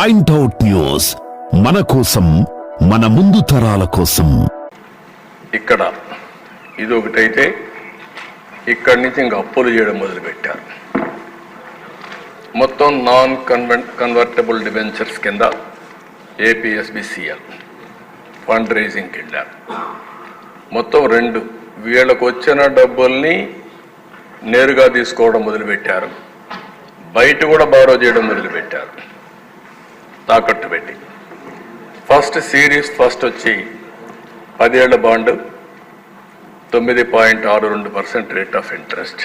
Point out news మన కోసం మన ముందు తరాల కోసం. ఇక్కడ ఇది ఒకటైతే ఇక్కడి నుంచి ఇంకా అప్పులు చేయడం మొదలుపెట్టారు. మొత్తం నాన్ కన్వెన్ కన్వర్టబుల్ డిబెంచర్స్ కింద ఏపీఎస్బిసిఎల్ ఫండ్ రైజింగ్ కింద. మొత్తం రెండు వీళ్ళకు వచ్చిన డబ్బుల్ని నేరుగా తీసుకోవడం మొదలుపెట్టారు. బయట కూడా బారో చేయడం మొదలుపెట్టారు. తాకట్టు పెట్టి. ఫస్ట్ సిరీస్ ఫస్ట్ వచ్చి పదేళ్ళ బాండ్ తొమ్మిది పాయింట్ ఆరు రెండు పర్సెంట్ రేట్ ఆఫ్ ఇంట్రెస్ట్.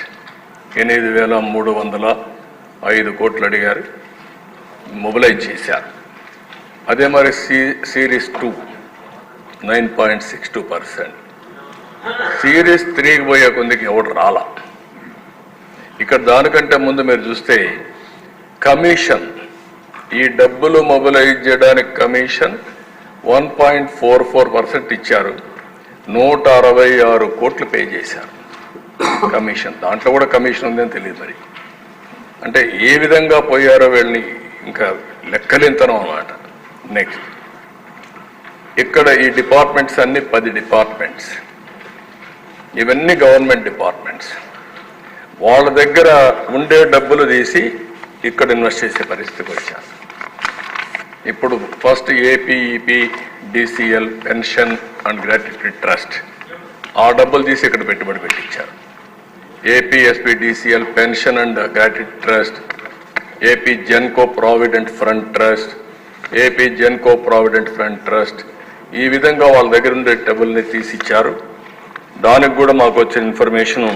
ఎనిమిది వేల మూడు వందల ఐదు కోట్లు అడిగారు మొబిలైజ్ చేశారు. అదే మరి C series two nine point six two percent. Series త్రీకి పోయే కొందికి ఎవడు రాలా? ఇక్కడ దానికంటే ముందు మీరు చూస్తే కమిషన్ ఈ డబ్బులు మొబిలైజ్ చేయడానికి commission one point four four percent ఇచ్చారు. నూట అరవై ఆరు కోట్లు పే చేశారు. కమిషన్. దాంట్లో కూడా కమిషన్ ఉందని తెలియదు మరి. అంటే ఏ విధంగా పోయారో వీళ్ళని ఇంకా లెక్కలింతనం అన్నమాట. నెక్స్ట్ ఇక్కడ ఈ డిపార్ట్మెంట్స్ అన్ని పది డిపార్ట్మెంట్స్. ఇవన్నీ గవర్నమెంట్ డిపార్ట్మెంట్స్. వాళ్ళ దగ్గర ఉండే డబ్బులు తీసి ఇక్కడ ఇన్వెస్ట్ చేసే పరిస్థితికి వచ్చారు. ఇప్పుడు first APEP DCL pension and gratuity trust ఆ డబ్బులు తీసి ఇక్కడ పెట్టుబడి పెట్టించారు. APSP DCL pension and gratuity trust AP Genco provident front trust AP Genco provident front trust ఈ విధంగా వాళ్ళ దగ్గర ఉండే డబ్బుల్ని తీసి ఇచ్చారు దానికి కూడా మాకు వచ్చిన ఇన్ఫర్మేషను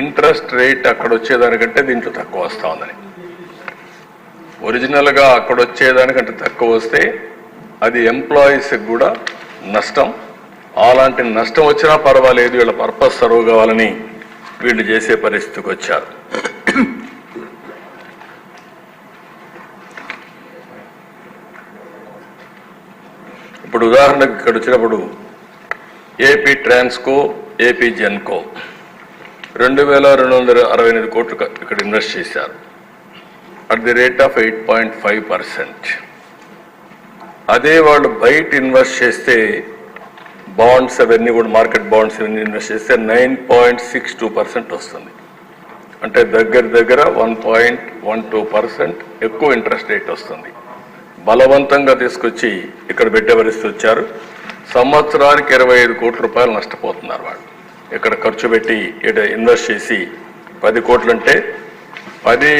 ఇంట్రెస్ట్ రేట్ అక్కడ వచ్చేదానికంటే దీంట్లో తక్కువ వస్తూ ఉందని. ఒరిజినల్గా అక్కడ వచ్చేదానికంటే తక్కువ వస్తే అది ఎంప్లాయీస్కి కూడా నష్టం. అలాంటి నష్టం వచ్చినా పర్వాలేదు వీళ్ళ పర్పస్ సర్వ్ కావాలని వీళ్ళు చేసే పరిస్థితికి వచ్చారు. ఇప్పుడు ఉదాహరణకు ఇక్కడ వచ్చినప్పుడు ఏపీ ట్రాన్స్కో ఏపీ జెన్కో. రెండు వేల రెండు వందల అరవై ఎనిమిది కోట్లు ఇక్కడ ఇన్వెస్ట్ చేశారు. At the rate of eight point five percent అదే వాళ్ళు బయట ఇన్వెస్ట్ చేస్తే బాండ్స్ అవన్నీ కూడా మార్కెట్ బాండ్స్ అవన్నీ ఇన్వెస్ట్ చేస్తే nine point six two percent వస్తుంది. అంటే దగ్గర దగ్గర one point one two percent ఎక్కువ ఇంట్రెస్ట్ రేట్ వస్తుంది. బలవంతంగా తీసుకొచ్చి ఇక్కడ పెట్టే పరిస్థితి వచ్చారు. సంవత్సరానికి ఇరవై ఐదు కోట్ల రూపాయలు నష్టపోతున్నారు వాళ్ళు. ఇక్కడ ఖర్చు పెట్టి ఇక్కడ ఇన్వెస్ట్ చేసి పది కోట్లు అంటే పది